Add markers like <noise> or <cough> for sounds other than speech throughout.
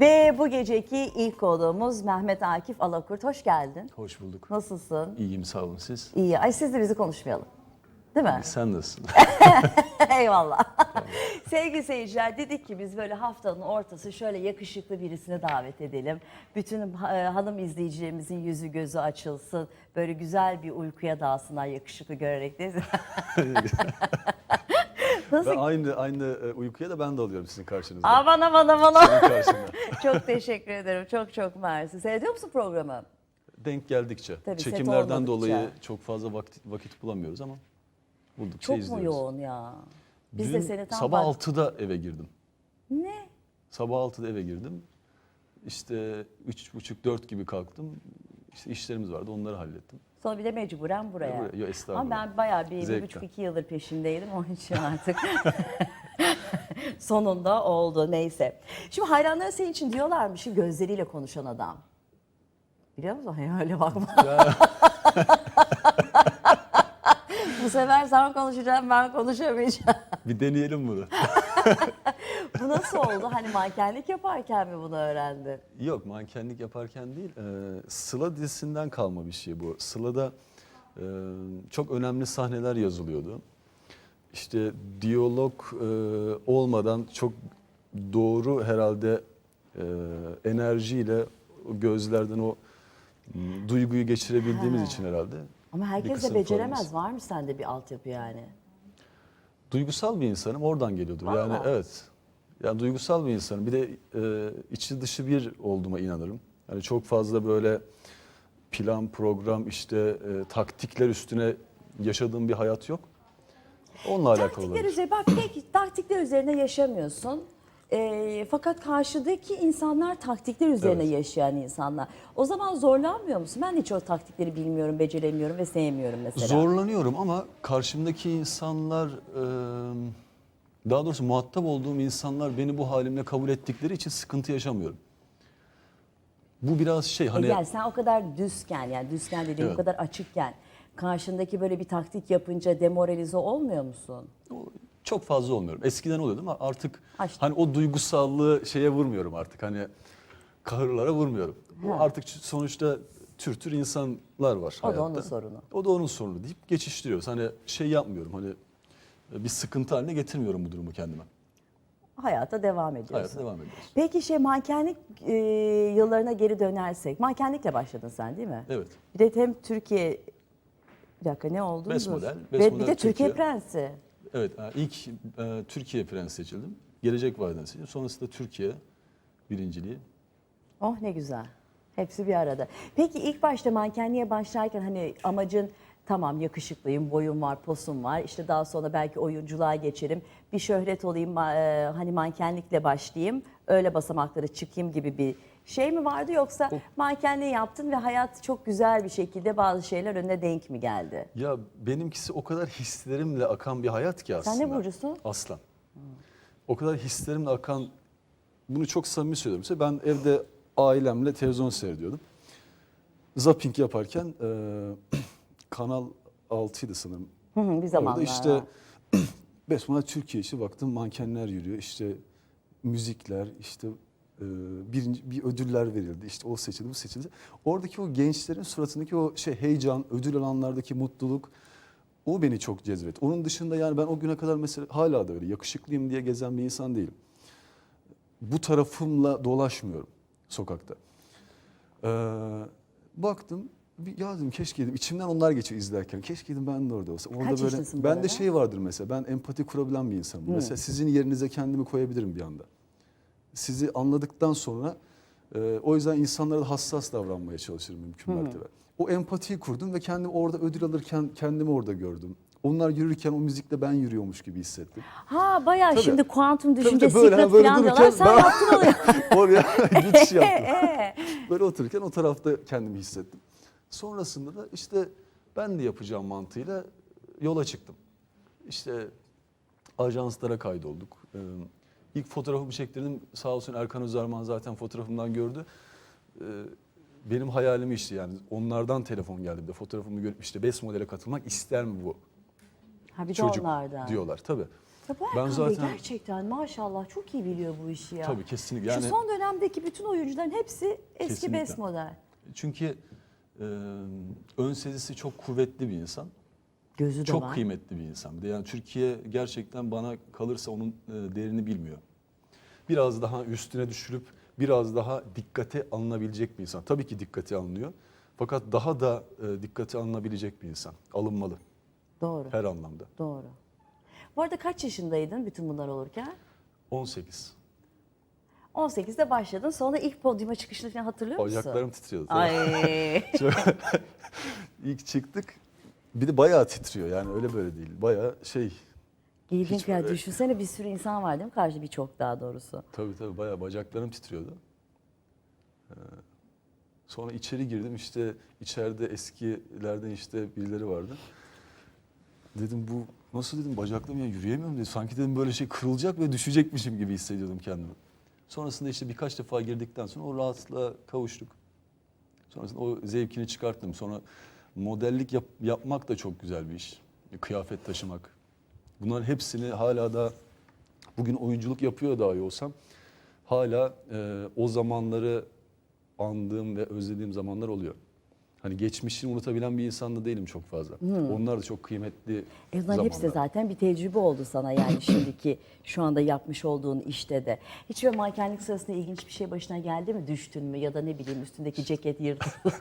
Ve bu geceki ilk konuğumuz Mehmet Akif Alakurt. Hoş geldin. Hoş bulduk. Nasılsın? İyiyim sağ olun siz. İyi. Ay siz de bizi konuşmayalım. Değil mi? Sen nasılsın? <laughs> <laughs> Eyvallah. Sevgili seyirciler dedik ki biz böyle haftanın ortası şöyle yakışıklı birisini davet edelim. Bütün e, hanım izleyicilerimizin yüzü gözü açılsın. Böyle güzel bir uykuya dalsınlar yakışıklı görerek. <laughs> Nasıl? ben aynı aynı e, uykuya da ben de alıyorum sizin karşınızda. Aman aman aman. Sizin karşında. <laughs> çok teşekkür ederim. Çok çok mersi. Seyrediyor musun programı? Denk geldikçe. Tabii, Çekimlerden dolayı çok fazla vakit, vakit bulamıyoruz ama buldukça Çok mu izliyoruz. yoğun ya? Biz Dün de seni tam sabah bak- 6'da eve girdim. Ne? Sabah 6'da eve girdim. İşte 3.30-4 gibi kalktım. İşte işlerimiz vardı onları hallettim. Sonra bir de mecburen buraya. Buraya- Yo. Ama ben bayağı bir, bir buçuk iki yıldır peşindeydim onun için artık. <laughs> Sonunda oldu neyse. Şimdi hayranları senin için diyorlarmış ki gözleriyle konuşan adam. Biliyor musun? Hayır öyle bakma. <laughs> Bu sefer sen konuşacaksın ben konuşamayacağım. Bir deneyelim bunu. <laughs> Bu nasıl oldu? Hani mankenlik yaparken mi bunu öğrendin? Yok mankenlik yaparken değil. e, Sıla dizisinden kalma bir şey bu. Sıla'da e, çok önemli sahneler yazılıyordu. İşte diyalog e, olmadan çok doğru herhalde e, enerjiyle o gözlerden o m, duyguyu geçirebildiğimiz Ha. için herhalde. Ama bir herkes de kısım beceremez. Var mı sende bir altyapı yani? Duygusal bir insanım oradan geliyordur. Yani Vallahi. evet. Yani duygusal bir insanım. Bir de e, içi dışı bir olduğuma inanırım. Yani çok fazla böyle plan, program, işte e, taktikler üstüne yaşadığım bir hayat yok. Onunla alakalı Taktikler olabilir. üzerine bak peki taktikler üzerine yaşamıyorsun. Ee, fakat karşıdaki insanlar taktikler üzerine Evet. yaşayan insanlar. O zaman zorlanmıyor musun? Ben de hiç o taktikleri bilmiyorum, beceremiyorum ve sevmiyorum mesela. Zorlanıyorum ama karşımdaki insanlar, e, daha doğrusu muhatap olduğum insanlar beni bu halimle kabul ettikleri için sıkıntı yaşamıyorum. Bu biraz şey E hani yani sen o kadar düzken yani düzken dediğim o Evet. kadar açıkken karşındaki böyle bir taktik yapınca demoralize olmuyor musun? O- Çok fazla olmuyorum. Eskiden oluyordu ama artık Açtım. hani o duygusallığı şeye vurmuyorum artık. Hani kahırlara vurmuyorum. O Ha. artık sonuçta tür tür insanlar var O da hayatta. onun sorunu. O da onun sorunu deyip geçiştiriyoruz. Hani şey yapmıyorum hani bir sıkıntı haline getirmiyorum bu durumu kendime. Hayata devam ediyorsun. Hayata devam ediyoruz. Peki şey mankenlik e, yıllarına geri dönersek. Mankenlikle başladın sen değil mi? Evet. Bir de hem Türkiye bir dakika ne oldu? Best model, Ve best bir model de Türkiye Türkiye. Prensi. Evet ilk e, Türkiye Prens seçildim. Gelecek Vadiden seçildim. Sonrasında Türkiye birinciliği. Oh ne güzel. Hepsi bir arada. Peki ilk başta mankenliğe başlarken hani amacın tamam yakışıklıyım, boyum var, posum var. İşte daha sonra belki oyunculuğa geçerim. Bir şöhret olayım, e, hani mankenlikle başlayayım. Öyle basamaklara çıkayım gibi bir şey mi vardı yoksa mankenliği yaptın ve hayat çok güzel bir şekilde bazı şeyler önüne denk mi geldi? Ya benimkisi o kadar hislerimle akan bir hayat ki Sen aslında. ne burcusun? Aslan. O kadar hislerimle akan, bunu çok samimi söylüyorum size. Ben evde ailemle televizyon seyrediyordum. Zapping yaparken e, Kanal 6'ydı sanırım. Hı hı, bir zamanlar. Orada işte <clears throat> Besmele Türkiye için baktım mankenler yürüyor. İşte müzikler, işte e, birinci, bir ödüller verildi. İşte o seçildi, bu seçildi. Oradaki o gençlerin suratındaki o şey heyecan, ödül alanlardaki mutluluk o beni çok cezbetti. Onun dışında yani ben o güne kadar mesela hala da öyle yakışıklıyım diye gezen bir insan değilim. Bu tarafımla dolaşmıyorum sokakta. Ee, baktım bir, ya dedim keşke dedim içimden onlar geçiyor izlerken. Keşke dedim ben de orada olsam. Orada Kaç böyle ben de şey vardır mesela ben empati kurabilen bir insanım. Mesela sizin yerinize kendimi koyabilirim bir anda. Sizi anladıktan sonra e, o yüzden insanlara da hassas davranmaya çalışırım mümkün mertebe. O empatiyi kurdum ve kendimi orada ödül alırken kendimi orada gördüm. Onlar yürürken o müzikle ben yürüyormuş gibi hissettim. Ha bayağı Tabii. şimdi kuantum düşünce tabii, böyle, böyle falan diyorlar. Sen ben- yaptın oluyor. Oraya <laughs> <laughs> geçiş yaptım. Ee, Böyle otururken o tarafta kendimi hissettim. Sonrasında da işte ben de yapacağım mantığıyla yola çıktım. İşte ajanslara kaydolduk. Ee, İlk fotoğrafımı çektirdim. Sağ olsun Erkan Özarman zaten fotoğrafımdan gördü. Ee, Benim hayalimi işte yani onlardan telefon geldi bir de fotoğrafımı görüp işte BES modele katılmak ister mi bu ha bir de çocuk onlardan. diyorlar tabii. Ya bu Ben zaten- Bey gerçekten maşallah çok iyi biliyor bu işi ya. Tabii kesinlikle. Yani Şu son dönemdeki bütün oyuncuların hepsi eski Kesinlikle. best model. çünkü e, ön sezisi çok kuvvetli bir insan. Gözü de Çok var. kıymetli bir insan. Bir de yani Türkiye gerçekten bana kalırsa onun e, değerini bilmiyor. Biraz daha üstüne düşürüp biraz daha dikkate alınabilecek bir insan. Tabii ki dikkate alınıyor. Fakat daha da e, dikkate alınabilecek bir insan. Alınmalı Doğru. her anlamda. Doğru. Bu arada kaç yaşındaydın bütün bunlar olurken? 18. 18'de başladın. Sonra ilk podyuma çıkışını falan hatırlıyor musun? Bacaklarım titriyordu. Ay. <laughs> İlk çıktık. Bir de bayağı titriyor yani öyle böyle değil. Bayağı şey Giydiğin Hiç kıyafet. böyle- Düşünsene bir sürü insan var değil mi? Karşı birçok daha doğrusu. Tabii tabii bayağı bacaklarım titriyordu. Ee, sonra içeri girdim işte içeride eskilerden işte birileri vardı. Dedim bu nasıl dedim bacaklarım ya yürüyemiyorum dedi. Sanki dedim böyle şey kırılacak ve düşecekmişim gibi hissediyordum kendimi. Sonrasında işte birkaç defa girdikten sonra o rahatlığa kavuştuk. Sonrasında o zevkini çıkarttım. Sonra modellik yap- yapmak da çok güzel bir iş. Kıyafet taşımak. Bunların hepsini hala da bugün oyunculuk yapıyor dahi olsam hala e, o zamanları andığım ve özlediğim zamanlar oluyor. Hani geçmişini unutabilen bir insan da değilim çok fazla. Onlar da çok kıymetli E bunların hepsi zamanlar. zaten bir tecrübe oldu sana yani <clears throat> şimdiki şu anda yapmış olduğun işte de. Hiç böyle mankenlik sırasında ilginç bir şey başına geldi mi? Düştün mü ya da ne bileyim üstündeki ceket yırtıldı.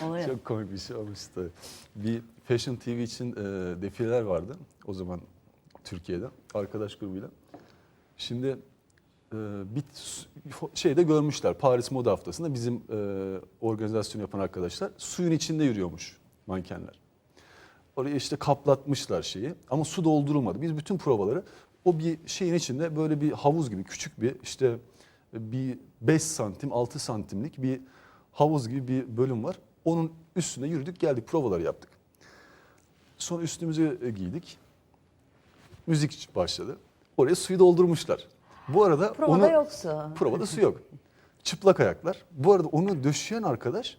<laughs> Çok komik bir şey olmuştu. Bir Fashion TV için e, defileler vardı o zaman Türkiye'de arkadaş grubuyla. Şimdi bir s- şeyde görmüşler Paris Moda Haftası'nda bizim e, organizasyon yapan arkadaşlar suyun içinde yürüyormuş mankenler. Oraya işte kaplatmışlar şeyi ama su doldurulmadı. Biz bütün provaları o bir şeyin içinde böyle bir havuz gibi küçük bir işte bir 5 santim 6 santimlik bir havuz gibi bir bölüm var. Onun üstünde yürüdük geldik provaları yaptık. Sonra üstümüzü e, giydik. Müzik başladı. Oraya suyu doldurmuşlar. Bu arada Provada onu yoksa. Provada su yok. Çıplak ayaklar. Bu arada onu döşeyen arkadaş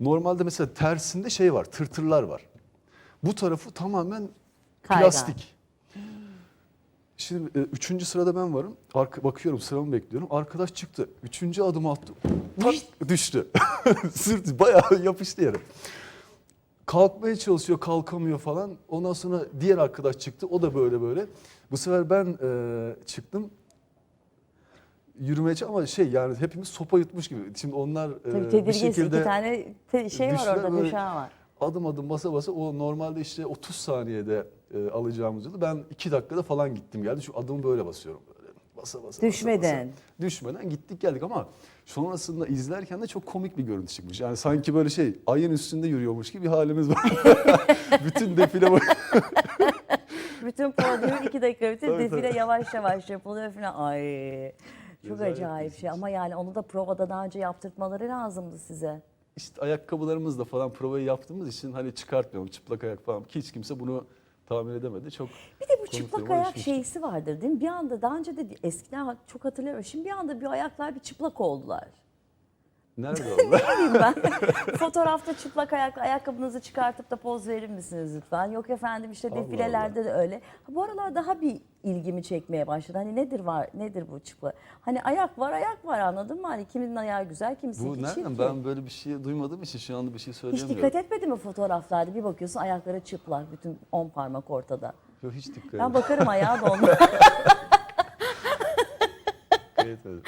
normalde mesela tersinde şey var, tırtırlar var. Bu tarafı tamamen Kaygan. plastik. Şimdi e, üçüncü sırada ben varım. Arka, bakıyorum sıramı bekliyorum. Arkadaş çıktı. Üçüncü adım attı. Tak, düştü. <laughs> Sırt bayağı yapıştı yere. Kalkmaya çalışıyor, kalkamıyor falan. Ondan sonra diğer arkadaş çıktı. O da böyle böyle. Bu sefer ben e, çıktım. Yürümeye ama şey yani hepimiz sopa yutmuş gibi. Şimdi onlar e, Tabii bir tedirginsin. şekilde iki tane te- şey var orada, böyle. düşen var. adım adım basa basa o normalde işte 30 saniyede e, alacağımız yolu ben 2 dakikada falan gittim geldi. Şu adımı böyle basıyorum böyle basa basa. basa, Düşmeden. basa. Düşmeden gittik geldik ama sonrasında izlerken de çok komik bir görüntü çıkmış. Yani sanki böyle şey ayın üstünde yürüyormuş gibi bir halimiz var. <laughs> Bütün defile bak. <laughs> Bütün podyum iki dakika bütün Tabii, defile yavaş yavaş yapılıyor falan. Ay çok acayip şey ama yani onu da provada daha önce yaptırtmaları lazımdı size. İşte ayakkabılarımızla falan provayı yaptığımız için hani çıkartmayalım çıplak ayak falan ki hiç kimse bunu tahmin edemedi. Çok Bir de bu çıplak ayak düşmüştük. şeysi vardır değil mi? Bir anda daha önce de eskiden çok hatırlıyorum. Şimdi bir anda bir ayaklar bir çıplak oldular. Nerede onlar? <laughs> Ne bileyim ben. Fotoğrafta çıplak ayakla ayakkabınızı çıkartıp da poz verir misiniz lütfen? Yok efendim işte Allah defilelerde de öyle. Ha, bu aralar daha bir ilgimi çekmeye başladı. Hani nedir var nedir bu çıplak? Hani ayak var ayak var anladın mı? Hani kiminin ayağı güzel kimisinin Bu nereden? Ben böyle bir şey duymadığım için şu anda bir şey Hiç söyleyemiyorum. dikkat etmedin mi fotoğraflarda? Bir bakıyorsun ayakları çıplak, bütün on parmak ortada. Yok hiç dikkat Ben etmedim. bakarım ayağa da <laughs> onlar. Dikkat etmedim.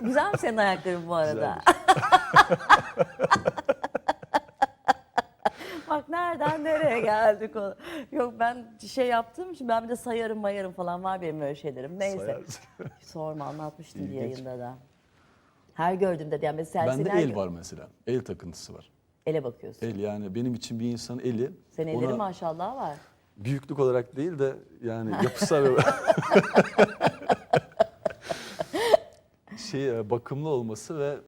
Güzel mi senin ayakların bu arada? <laughs> Bak nereden nereye geldik o. Yok ben şey yaptığım için ben bir de sayarım mayarım falan var benim öyle şeylerim. Neyse. Sayarsın. <laughs> Sorma anlatmıştım bir İlginç. yayında da. Her gördüğümde de yani mesela Bende el var mesela. El takıntısı var. Ele bakıyorsun. El yani benim için bir insanın eli Senin ellerin ona maşallah var. büyüklük olarak değil de yani yapısal <laughs> şey e, bakımlı olması ve